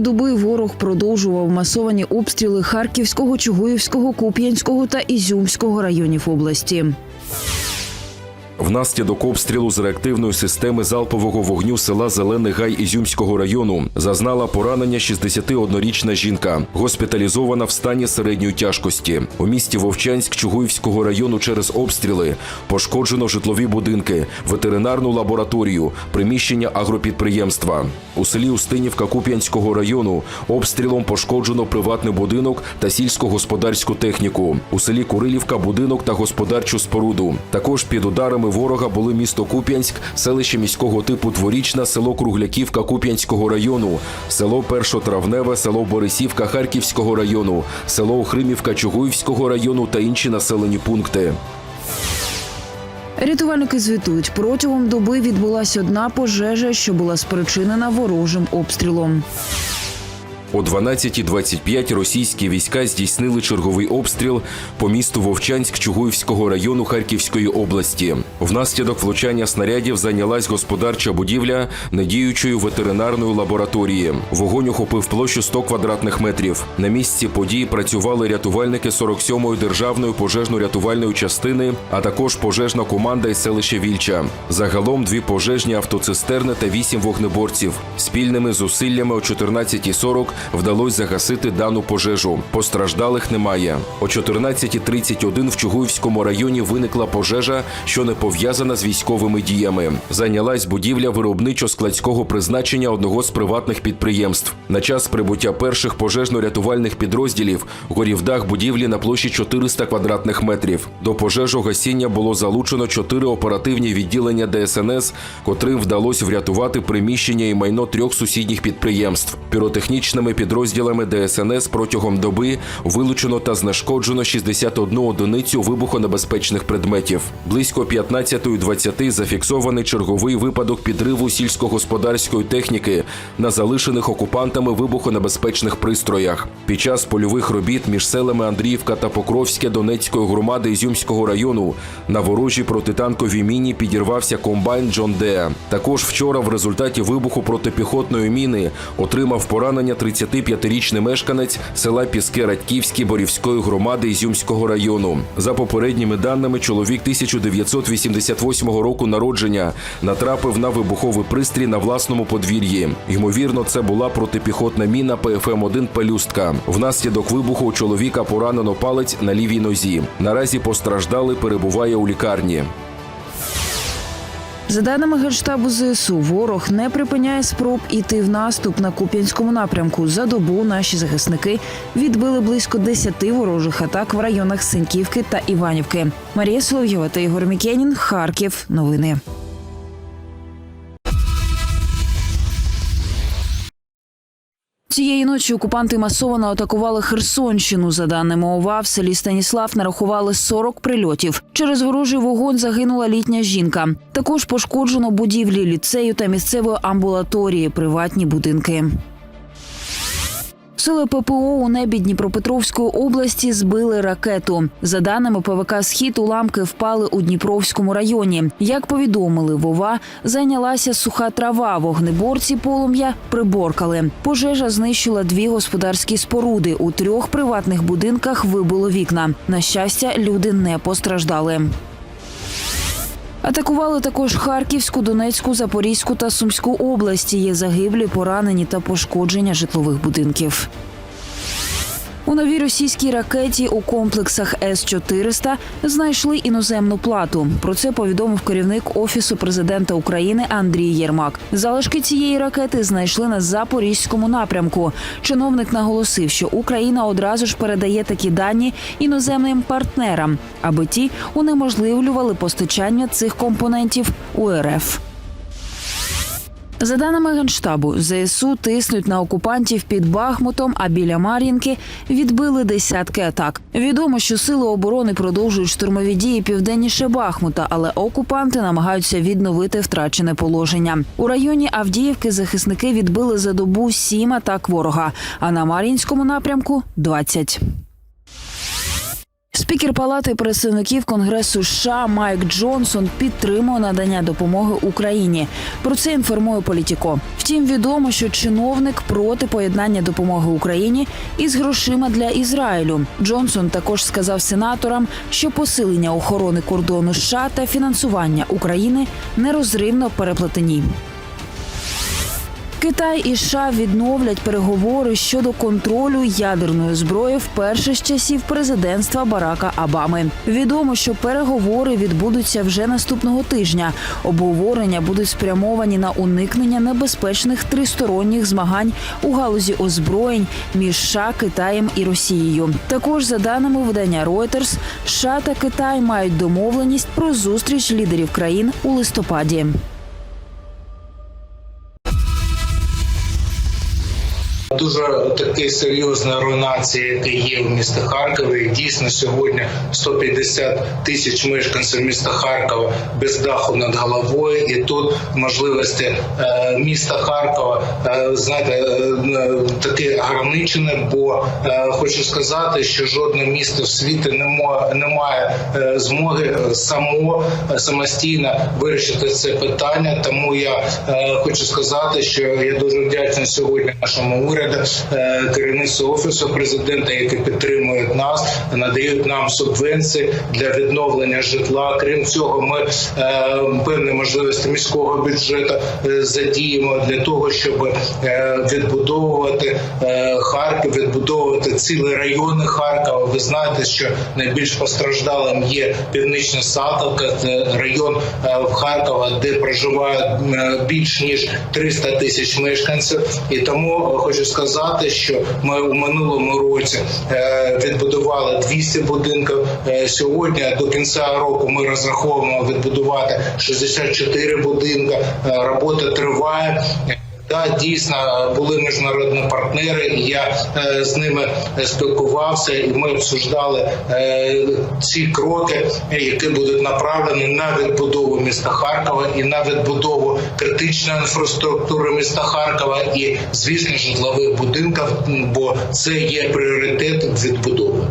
доби ворог продовжував масовані обстріли Харківського, Чугуївського, Куп'янського та Ізюмського районів області. Внаслідок обстрілу з реактивної системи залпового вогню села Зелений Гай Ізюмського району зазнала поранення 61-річна жінка, госпіталізована в стані середньої тяжкості. У місті Вовчанськ Чугуївського району через обстріли пошкоджено житлові будинки, ветеринарну лабораторію, приміщення агропідприємства. У селі Устинівка Куп'янського району обстрілом пошкоджено приватний будинок та сільськогосподарську техніку. У селі Курилівка будинок та господарчу споруду. Також під ударами ворога були місто Куп'янськ, селище міського типу Дворічна, село Кругляківка Куп'янського району, село Першотравневе, село Борисівка Харківського району, село Охримівка Чугуївського району та інші населені пункти. Рятувальники звітують, протягом доби відбулася одна пожежа, що була спричинена ворожим обстрілом. О 12.25 російські війська здійснили черговий обстріл по місту Вовчанськ Чугуївського району Харківської області. Внаслідок влучання снарядів зайнялась господарча будівля недіючої ветеринарної лабораторії. Вогонь охопив площу 100 квадратних метрів. На місці події працювали рятувальники 47-ї державної пожежно-рятувальної частини, а також пожежна команда із селища Вільча. Загалом дві пожежні автоцистерни та вісім вогнеборців. Спільними зусиллями о 14.40 вдалося загасити дану пожежу. Постраждалих немає. О 14.31 в Чугуївському районі виникла пожежа, що не пов'язана з військовими діями. Зайнялась будівля виробничо-складського призначення одного з приватних підприємств. На час прибуття перших пожежно-рятувальних підрозділів горів дах будівлі на площі 400 квадратних метрів. До пожежогасіння було залучено чотири оперативні відділення ДСНС, котрим вдалося врятувати приміщення і майно трьох сусідніх підприємств. Піротехнічними підрозділами ДСНС протягом доби вилучено та знешкоджено 61 одиницю вибухонебезпечних предметів. Близько 15.20 зафіксований черговий випадок підриву сільськогосподарської техніки на залишених окупантами вибухонебезпечних пристроях. Під час польових робіт між селами Андріївка та Покровське Донецької громади Ізюмського району на ворожій протитанковій міні підірвався комбайн Джон Деа. Також вчора в результаті вибуху протипіхотної міни отримав поранення 35-річний мешканець села Піски Радьківські Борівської громади Ізюмського району. За попередніми даними, чоловік 1988 року народження натрапив на вибуховий пристрій на власному подвір'ї. Ймовірно, це була протипіхотна міна ПФМ-1 Пелюстка. Внаслідок вибуху у чоловіка поранено палець на лівій нозі. Наразі постраждалий перебуває у лікарні. За даними Генштабу ЗСУ, ворог не припиняє спроб іти в наступ на Куп'янському напрямку. За добу наші захисники відбили близько 10 ворожих атак в районах Синьківки та Іванівки. Марія Соловйова та Ігор Мікенін. Харків. Новини. Цієї ночі окупанти масово атакували Херсонщину. За даними ОВА, в селі Станіслав нарахували 40 прильотів. Через ворожий вогонь загинула літня жінка. Також пошкоджено будівлі ліцею та місцевої амбулаторії, приватні будинки. Сили ППО у небі Дніпропетровської області збили ракету. За даними ПВК Схід, уламки впали у Дніпровському районі. Як повідомили, Вова зайнялася суха трава. Вогнеборці полум'я приборкали. Пожежа знищила дві господарські споруди. У трьох приватних будинках вибило вікна. На щастя, люди не постраждали. Атакували також Харківську, Донецьку, Запорізьку та Сумську області. Є загиблі, поранені та пошкодження житлових будинків. У новій російській ракеті у комплексах С-400 знайшли іноземну плату. Про це повідомив керівник офісу президента України Андрій Єрмак. Залишки цієї ракети знайшли на запорізькому напрямку. Чиновник наголосив, що Україна одразу ж передає такі дані іноземним партнерам, аби ті унеможливлювали постачання цих компонентів у РФ. За даними генштабу, ЗСУ тиснуть на окупантів під Бахмутом, а біля Мар'їнки відбили десятки атак. Відомо, що сили оборони продовжують штурмові дії південніше Бахмута, але окупанти намагаються відновити втрачене положення. У районі Авдіївки захисники відбили за добу сім атак ворога, а на Мар'їнському напрямку 20. Спікер Палати представників Конгресу США Майк Джонсон підтримує надання допомоги Україні. Про це інформує Політіко. Втім, відомо, що чиновник проти поєднання допомоги Україні із грошима для Ізраїлю. Джонсон також сказав сенаторам, що посилення охорони кордону США та фінансування України нерозривно переплетені. Китай і США відновлять переговори щодо контролю ядерної зброї вперше з часів президентства Барака Обами. Відомо, що переговори відбудуться вже наступного тижня. Обговорення будуть спрямовані на уникнення небезпечних тристоронніх змагань у галузі озброєнь між США, Китаєм і Росією. Також за даними видання Reuters, США та Китай мають домовленість про зустріч лідерів країн у листопаді. Дуже такий серйозна руйнація, яка є в місті Харкові. Дійсно, сьогодні 150 тисяч мешканців міста Харкова без даху над головою, і тут можливості е, міста Харкова е, знаєте е, таке ограничене, бо хочу сказати, що жодне місто в світі не має змоги само самостійно вирішити це питання. Тому я хочу сказати, що я дуже вдячний сьогодні нашому уряду, е, керівництву офісу президента, які підтримують нас, надають нам субвенції для відновлення житла. Крім цього, ми е, певні можливості міського бюджету е, задіємо для того, щоб е, відбудовувати Харків, відбудовувати цілі райони Харкова. Ви знаєте, що найбільш постраждалим є північна Салтовка, це район Харкова, де проживають більш ніж 300 тисяч мешканців. І тому хочу сказати, що ми у минулому році е, відбудували 200 будинків. Е, Сьогодні до кінця року ми розраховуємо відбудувати 64 будинки. Е, Робота триває. Да, дійсно були міжнародні партнери. і Я е, з ними спілкувався, і ми обсуждали е, ці кроки, які будуть направлені на відбудову міста Харкова і на відбудову критичної інфраструктури міста Харкова, і звісно, житлових будинків, бо це є пріоритет відбудови.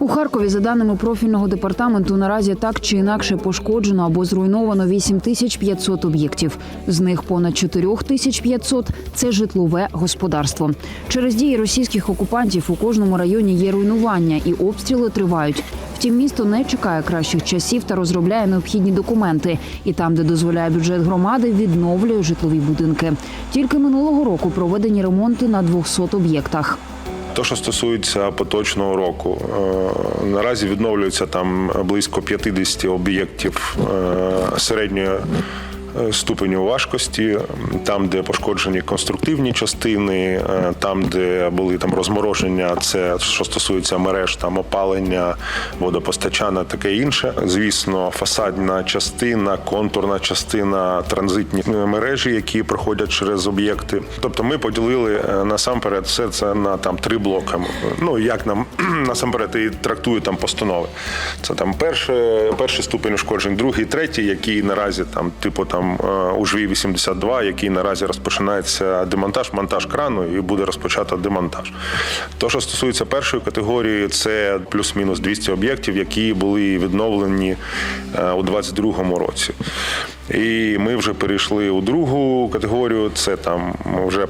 У Харкові, за даними профільного департаменту, наразі так чи інакше пошкоджено або зруйновано 8500 об'єктів. З них понад 4500 – це житлове господарство. Через дії російських окупантів у кожному районі є руйнування і обстріли тривають. Втім, місто не чекає кращих часів та розробляє необхідні документи. І там, де дозволяє бюджет громади, відновлює житлові будинки. Тільки минулого року проведені ремонти на 200 об'єктах. То, що стосується поточного року, е, наразі відновлюється там близько 50 об'єктів е, середньої ступеню важкості, там, де пошкоджені конструктивні частини, е, там, де були там розмороження, це що стосується мереж, там опалення, водопостачання, таке інше. Звісно, фасадна частина, контурна частина, транзитні мережі, які проходять через об'єкти. Тобто, ми поділили е, насамперед все це на там три блоки. Ну як нам насамперед і трактують там постанови. Це там перше, перший ступень ушкоджень, другий, третій, який наразі там, типу там е, у жві 82, який наразі розпочинається демонтаж, монтаж крану і буде розпочато демонтаж. То, що стосується першої категорії, це плюс-мінус 200 об'єктів, які були відновлені е, у 2022 році. І ми вже перейшли у другу категорію. Це там вже е,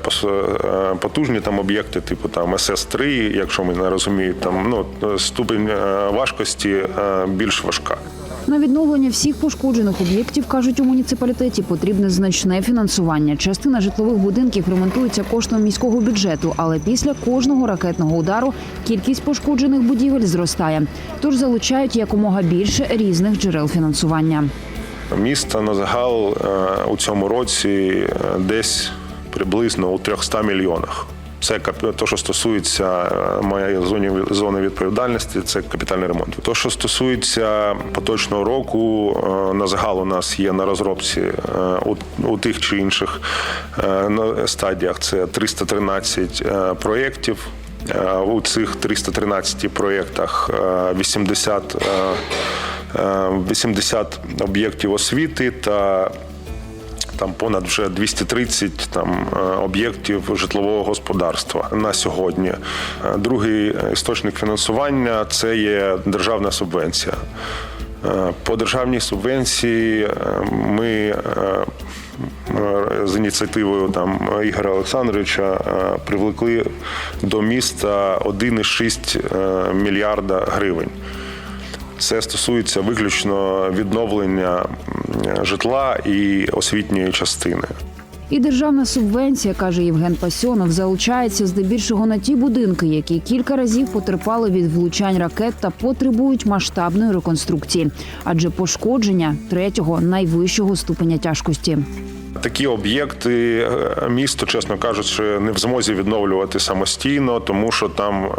потужні там об'єкти, типу там СС-3, якщо ми не розуміємо, там ну ступень е, важкості більш важка. На відновлення всіх пошкоджених об'єктів кажуть у муніципалітеті потрібне значне фінансування. Частина житлових будинків ремонтується коштом міського бюджету, але після кожного ракетного удару кількість пошкоджених будівель зростає. Тож залучають якомога більше різних джерел фінансування. Місто на загал е, у цьому році е, десь приблизно у 300 мільйонах. Це то, що стосується е, моєї зони, зони відповідальності, це капітальний ремонт. То, що стосується поточного року, е, на загал у нас є на розробці е, у, тих чи інших стадіях. Це 313 е, проєктів. У цих 313 проєктах е, 80 е, е, 80 об'єктів освіти та там понад вже 230 там е, об'єктів житлового господарства на сьогодні. Е, Другий істочник фінансування це є державна субвенція. Е, По державній субвенції ми з ініціативою там Ігоря Олександровича привлекли до міста 1,6 е, мільярда гривень. Це стосується виключно відновлення житла і освітньої частини. І державна субвенція, каже Євген Пасьонов, залучається здебільшого на ті будинки, які кілька разів потерпали від влучань ракет та потребують масштабної реконструкції, адже пошкодження третього найвищого ступеня тяжкості. Такі об'єкти е, місто, чесно кажучи, не в змозі відновлювати самостійно, тому що там е,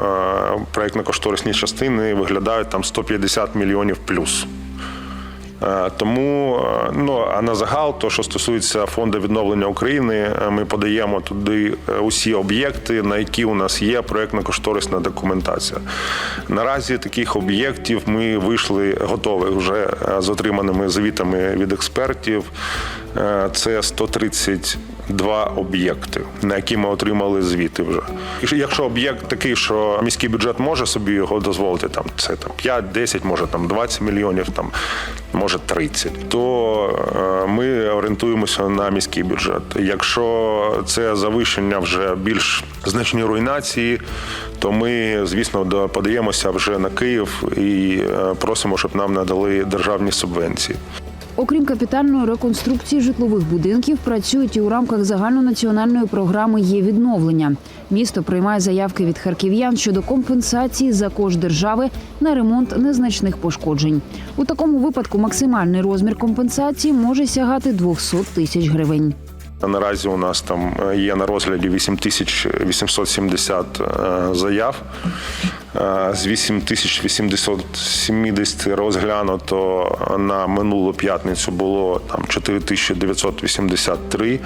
проєктно-кошторисні частини виглядають там 150 мільйонів плюс. Е, тому е, ну а на загал, то що стосується фонду відновлення України, е, ми подаємо туди усі об'єкти, на які у нас є проєктно-кошторисна документація. Наразі таких об'єктів ми вийшли готові вже з отриманими звітами від експертів. Це 130 два об'єкти, на які ми отримали звіти вже. Якщо об'єкт такий, що міський бюджет може собі його дозволити, там це там 5, 10, може там 20 мільйонів, там може 30, то е, ми орієнтуємося на міський бюджет. Якщо це завищення вже більш значні руйнації, то ми, звісно, подаємося вже на Київ і е, просимо, щоб нам надали державні субвенції. Окрім капітальної реконструкції житлових будинків, працюють і у рамках загальнонаціональної програми є відновлення. Місто приймає заявки від харків'ян щодо компенсації за кошт держави на ремонт незначних пошкоджень. У такому випадку максимальний розмір компенсації може сягати 200 тисяч гривень. Наразі у нас там е, є на розгляді 8870 е, заяв. Е, З 8870 розглянуто на минулу п'ятницю було там 4983.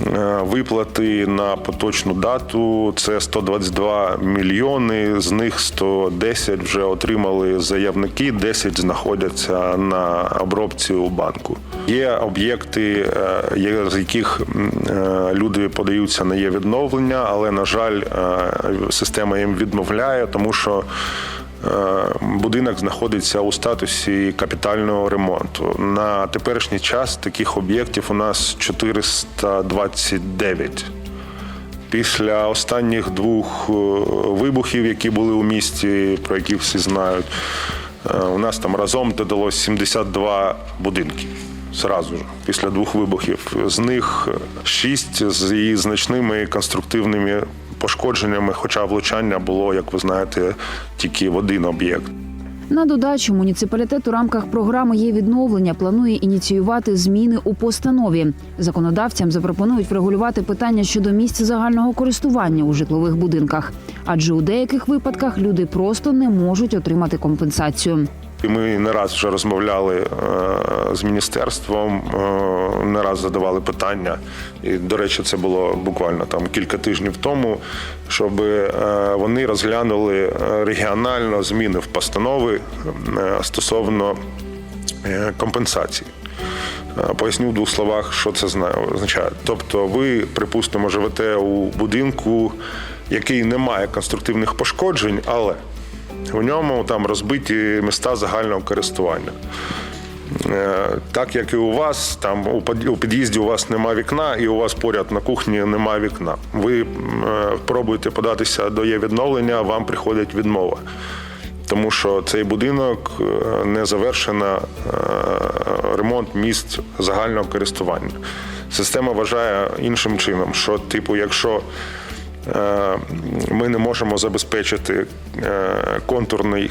Е, Виплати на поточну дату це 122 мільйони. З них 110 вже отримали заявники, 10 знаходяться на обробці у банку. Є об'єкти, е, з яких е, люди подаються на є відновлення, але на жаль, система їм відмовляє, тому що Будинок знаходиться у статусі капітального ремонту. На теперішній час таких об'єктів у нас 429. Після останніх двох е, вибухів, які були у місті, про які всі знають, е, у нас там разом додалось 72 будинки. Зразу ж після двох вибухів. З них шість з її значними конструктивними пошкодженнями, хоча влучання було, як ви знаєте, тільки в один об'єкт. На додачу муніципалітет у рамках програми є відновлення. Планує ініціювати зміни у постанові. Законодавцям запропонують врегулювати питання щодо місця загального користування у житлових будинках, адже у деяких випадках люди просто не можуть отримати компенсацію. І ми не раз вже розмовляли е, з міністерством, е, не раз задавали питання. І, до речі, це було буквально там кілька тижнів тому, щоб е, вони розглянули регіонально зміни в постанови стосовно компенсації. Поясню в двох словах, що це зна- означає. Тобто, ви, припустимо, живете у будинку, який не має конструктивних пошкоджень, але у ньому там розбиті міста загального користування. Е, Так як і у вас, там у під'їзді у вас немає вікна, і у вас поряд на кухні немає вікна. Ви е, пробуєте податися до є відновлення, вам приходить відмова. Тому що цей будинок е, не завершено ремонт місць загального користування. Система вважає іншим чином, що, типу, якщо ми не можемо забезпечити е, контурний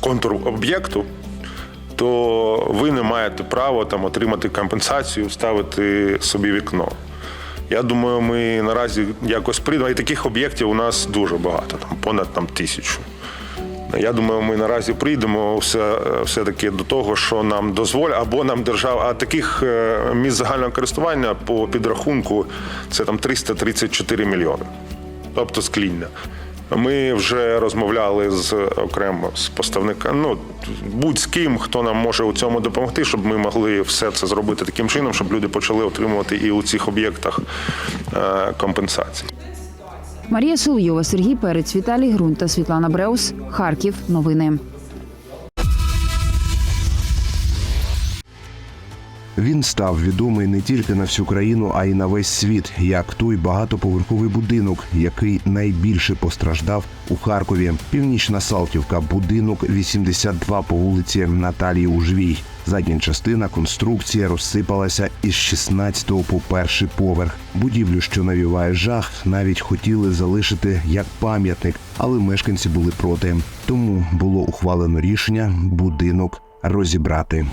контур об'єкту, то ви не маєте права там отримати компенсацію, вставити собі вікно. Я думаю, ми наразі якось прийдемо. І таких об'єктів у нас дуже багато, там понад там тисячу. Я думаю, ми наразі прийдемо все, все-таки до того, що нам дозволять, або нам держава, а таких е, місць загального користування по підрахунку це там 334 мільйони. Тобто скління. Ми вже розмовляли з окремо з поставниками, ну будь з ким, хто нам може у цьому допомогти, щоб ми могли все це зробити таким чином, щоб люди почали отримувати і у цих об'єктах е, компенсації. Марія Соловйова, Сергій Перець, Віталій Грунь та Світлана Бреус. Харків. Новини. Він став відомий не тільки на всю країну, а й на весь світ, як той багатоповерховий будинок, який найбільше постраждав у Харкові. Північна Салтівка, будинок 82 по вулиці Наталії Ужвій. Задня частина конструкція розсипалася із 16-го по перший поверх. Будівлю, що навіває жах, навіть хотіли залишити як пам'ятник, але мешканці були проти. Тому було ухвалено рішення будинок розібрати.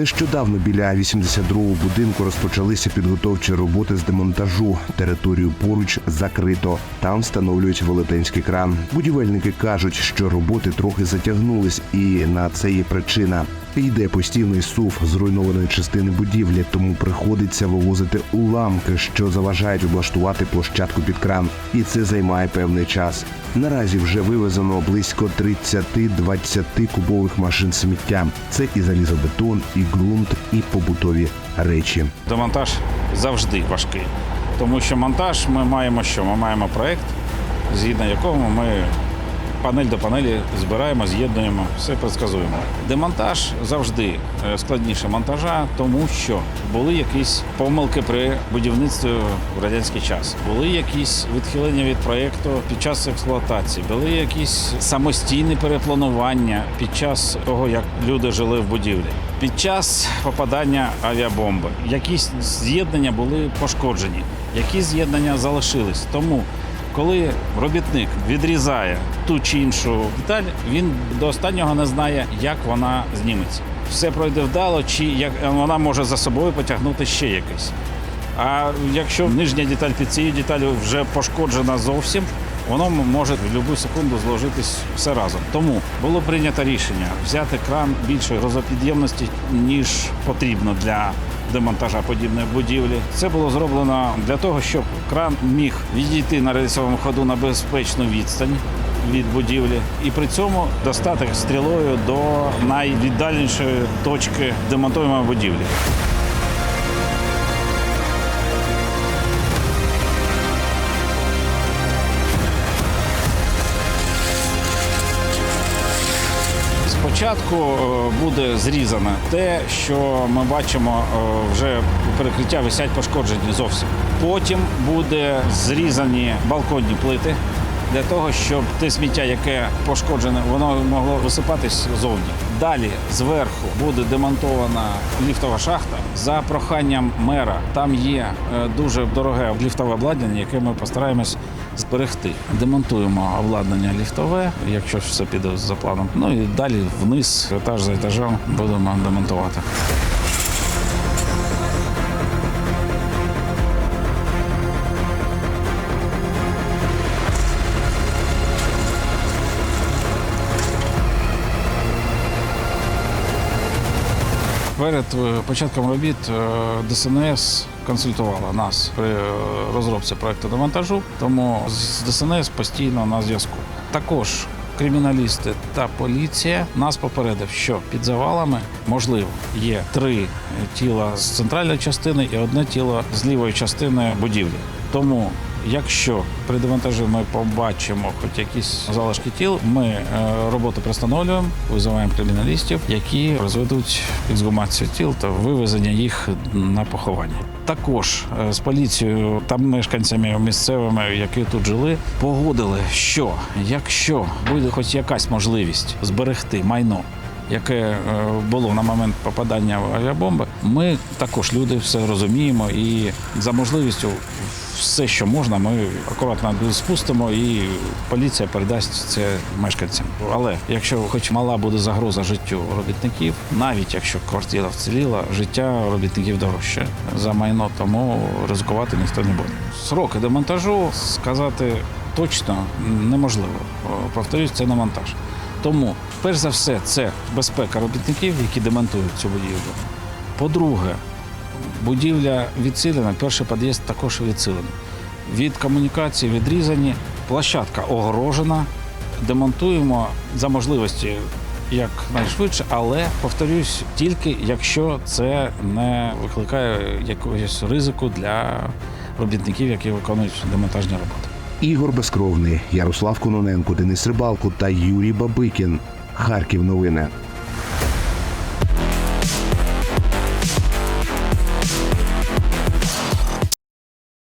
Нещодавно біля 82-го будинку розпочалися підготовчі роботи з демонтажу. Територію поруч закрито. Там встановлюють велетенський кран. Будівельники кажуть, що роботи трохи затягнулись, і на це є причина. Йде постійний сув зруйнованої частини будівлі, тому приходиться вивозити уламки, що заважають облаштувати площадку під кран, і це займає певний час. Наразі вже вивезено близько 30-20 кубових машин сміття. Це і залізобетон, і ґрунт, і побутові речі. Демонтаж завжди важкий, тому що монтаж ми маємо що? Ми маємо проект, згідно якого ми панель до панелі збираємо, з'єднуємо, все предсказуємо. Демонтаж завжди е, складніше монтажа, тому що були якісь помилки при будівництві в радянський час, були якісь відхилення від проєкту під час експлуатації, були якісь самостійні перепланування під час того, як люди жили в будівлі. Під час попадання авіабомби якісь з'єднання були пошкоджені, якісь з'єднання залишились. Тому коли робітник відрізає ту чи іншу деталь, він до останнього не знає, як вона зніметься. Все пройде вдало, чи як вона може за собою потягнути ще якесь. А якщо нижня деталь під цією деталю вже пошкоджена зовсім, воно може в будь-яку секунду зложитись все разом. Тому було прийнято рішення взяти кран більшої грузопідємності, ніж потрібно для демонтажа подібної будівлі. Це було зроблено для того, щоб кран міг відійти на рельсовому ходу на безпечну відстань. Від будівлі, і при цьому достати стрілою до найвіддальнішої точки демонтуємої будівлі. Спочатку е, буде зрізане те, що ми бачимо е, вже перекриття висять пошкоджені зовсім. Потім буде зрізані балконні плити для того, щоб те сміття, яке пошкоджене, воно могло висипатись зовні. Далі зверху буде демонтована ліфтова шахта. За проханням мера там є е, дуже дороге ліфтове обладнання, яке ми постараємось зберегти. Демонтуємо обладнання ліфтове, якщо все піде за планом. Ну і далі вниз, етаж за етажем, будемо демонтувати. Перед е, початком робіт е, ДСНС консультувала нас при е, розробці проекту демонтажу, тому з ДСНС постійно на зв'язку. Також криміналісти та поліція нас попередив, що під завалами можливо є три тіла з центральної частини і одне тіло з лівої частини будівлі. Тому Якщо при демонтажі ми побачимо хоч якісь залишки тіл, ми е, роботу пристановлюємо, визиваємо криміналістів, які розведуть ексгумацію тіл та вивезення їх на поховання. Також е, з поліцією та мешканцями місцевими, які тут жили, погодили, що якщо буде хоч якась можливість зберегти майно. Яке е, було на момент попадання авіабомби, ми також люди все розуміємо і за можливістю все, що можна, ми акуратно спустимо, і поліція передасть це мешканцям. Але якщо хоч мала буде загроза життю робітників, навіть якщо квартира вціліла, життя робітників дорожче за майно, тому ризикувати ніхто не буде. Сроки демонтажу сказати точно неможливо. Повторюсь, це не монтаж. Тому, перш за все, це безпека робітників, які демонтують цю будівлю. По-друге, будівля відсилена, перший під'їзд також відсилений. Від комунікації відрізані, площадка огорожена. Демонтуємо за можливості якнайшвидше, але повторюсь, тільки якщо це не викликає якогось ризику для робітників, які виконують демонтажні роботи. Ігор Безкровний, Ярослав Кононенко, Денис Рибалко та Юрій Бабикін. Харків новини.